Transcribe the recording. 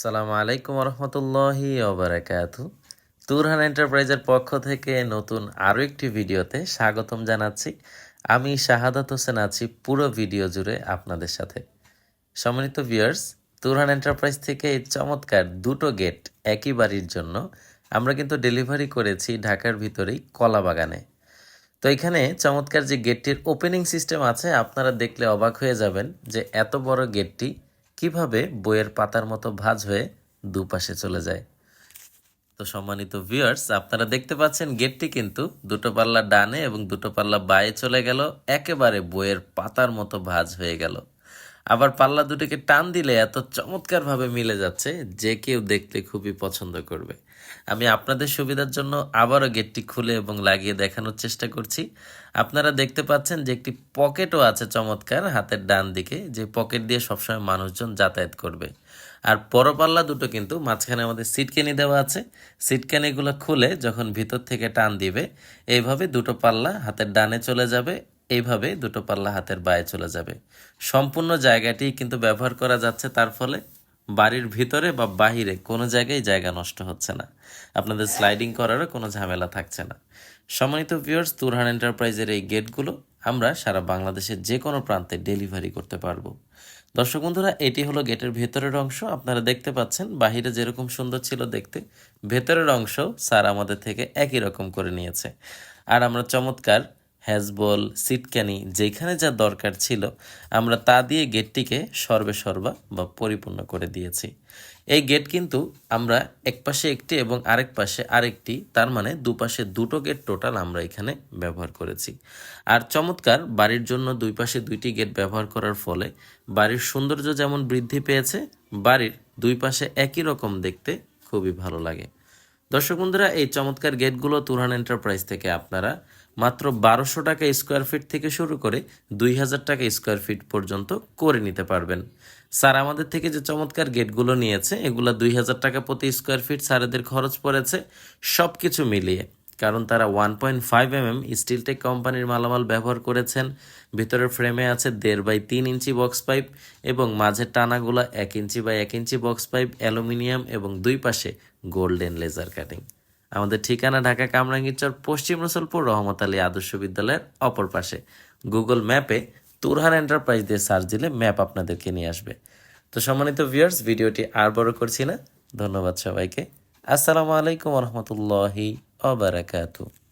সালাম আলাইকুম রহমতুল্লাহি ওবরাকাতু। তুরহান এন্টারপ্রাইজের পক্ষ থেকে নতুন আরও একটি ভিডিওতে স্বাগতম জানাচ্ছি। আমি শাহাদাত হোসেন আছি পুরো ভিডিও জুড়ে আপনাদের সাথে। সম্মানিত ভিউয়ার্স, তুরহান এন্টারপ্রাইজ থেকে এই চমৎকার দুটো গেট একই বাড়ির জন্য আমরা কিন্তু ডেলিভারি করেছি ঢাকার ভিতরেই কলা বাগানে তো এখানে চমৎকার যে গেটটির ওপেনিং সিস্টেম আছে, আপনারা দেখলে অবাক হয়ে যাবেন যে এত বড় গেটটি কীভাবে বইয়ের পাতার মতো ভাঁজ হয়ে দুপাশে চলে যায়? তো সম্মানিত ভিউয়ার্স আপনারা দেখতে পাচ্ছেন গেটটি কিন্তু দুটো পাল্লা ডানে এবং দুটো পাল্লা বায়ে চলে গেল। একেবারে বইয়ের পাতার মতো ভাঁজ হয়ে গেল। আবার পাল্লা দুটিকে টান দিলে এত চমৎকারভাবে মিলে যাচ্ছে যে কেউ দেখতে খুবই পছন্দ করবে। আমি আপনাদের সুবিধার জন্য আবারও গেটটি খুলে এবং লাগিয়ে দেখানোর চেষ্টা করছি। আপনারা দেখতে পাচ্ছেন যে একটি পকেটও আছে চমৎকার হাতের ডান দিকে, যে পকেট দিয়ে সবসময় মানুষজন যাতায়াত করবে। আর পরপাল্লা দুটো কিন্তু মাঝখানে আমাদের সিটকেনি দেওয়া আছে। সিটকেনিগুলো খুলে যখন ভিতর থেকে টান দিবে, এইভাবে দুটো পাল্লা হাতের ডানে চলে যাবে এইভাবে দুটো পাল্লা হাতের বায়ে চলে যাবে। সম্পূর্ণ জায়গাটি কিন্তু ব্যবহার করা যাচ্ছে তার ফলে বাড়ির ভিতরে বা বাহিরে কোনো জায়গায় জায়গা নষ্ট হচ্ছে না। আপনাদের স্লাইডিং করারও কোনো ঝামেলা থাকছে না। সম্মানিত ভিউয়ার্স তুরহান এন্টারপ্রাইজের এই গেটগুলো আমরা সারা বাংলাদেশের যে কোনো প্রান্তে ডেলিভারি করতে পারব। দর্শক বন্ধুরা, এটি হলো গেটের ভেতরের অংশ। আপনারা দেখতে পাচ্ছেন, বাহিরে যেরকম সুন্দর ছিল দেখতে, ভেতরের অংশ স্যার আমাদের থেকে একই রকম করে নিয়েছে। আর আমরা চমৎকার হ্যাজবল সিটক্যানি যেখানে যা দরকার ছিল, আমরা তা দিয়ে গেটটিকে সর্বে সর্বা বা পরিপূর্ণ করে দিয়েছি। এই গেট কিন্তু আমরা এক পাশে একটি এবং আরেক পাশে আরেকটি, তার মানে দুপাশে দুটো গেট টোটাল আমরা এখানে ব্যবহার করেছি। আর চমৎকার, বাড়ির জন্য দুই পাশে দুইটি গেট ব্যবহার করার ফলে বাড়ির সৌন্দর্য যেমন বৃদ্ধি পেয়েছে, বাড়ির দুই পাশে একই রকম দেখতে খুবই ভালো লাগে। দর্শক বন্ধুরা, এই চমৎকার গেটগুলো তুরহান এন্টারপ্রাইজ থেকে আপনারা মাত্র বারোশো টাকা স্কোয়ার ফিট থেকে শুরু করে দুই হাজার টাকা স্কোয়ার ফিট পর্যন্ত করে নিতে পারবেন। স্যার, আমাদের থেকে যে চমৎকার গেটগুলো নিয়েছে, এগুলো দুই হাজার টাকা প্রতি স্কোয়ার ফিট স্যারেদের খরচ পড়েছে সব কিছু মিলিয়ে। কারণ তারা one point five M M Steeltech কোম্পানির মালামাল ব্যবহার করেছেন। ভিতরের ফ্রেমে আছে দেড় বাই তিন ইঞ্চি বক্স পাইপ এবং মাঝের টানাগুলো এক ইঞ্চি বাই এক ইঞ্চি বক্স পাইপ অ্যালুমিনিয়াম এবং দুই পাশে গোল্ডেন লেজার কাটিং আমাদের ঠিকানা ঢাকা কামরাঙ্গীরচর পশ্চিম রসুলপুর, রহমত আলী আদর্শ বিদ্যালয়ের অপর পাশে। গুগল ম্যাপে তুরহান এন্টারপ্রাইজ দিয়ে সার্চ দিলে ম্যাপ আপনাদেরকে নিয়ে আসবে। তো সম্মানিত ভিউয়ার্স ভিডিওটি আর বড় করছি না। ধন্যবাদ সবাইকে। আসসালামু আলাইকুম রহমতুল্লাহি Obarakatu. Oh,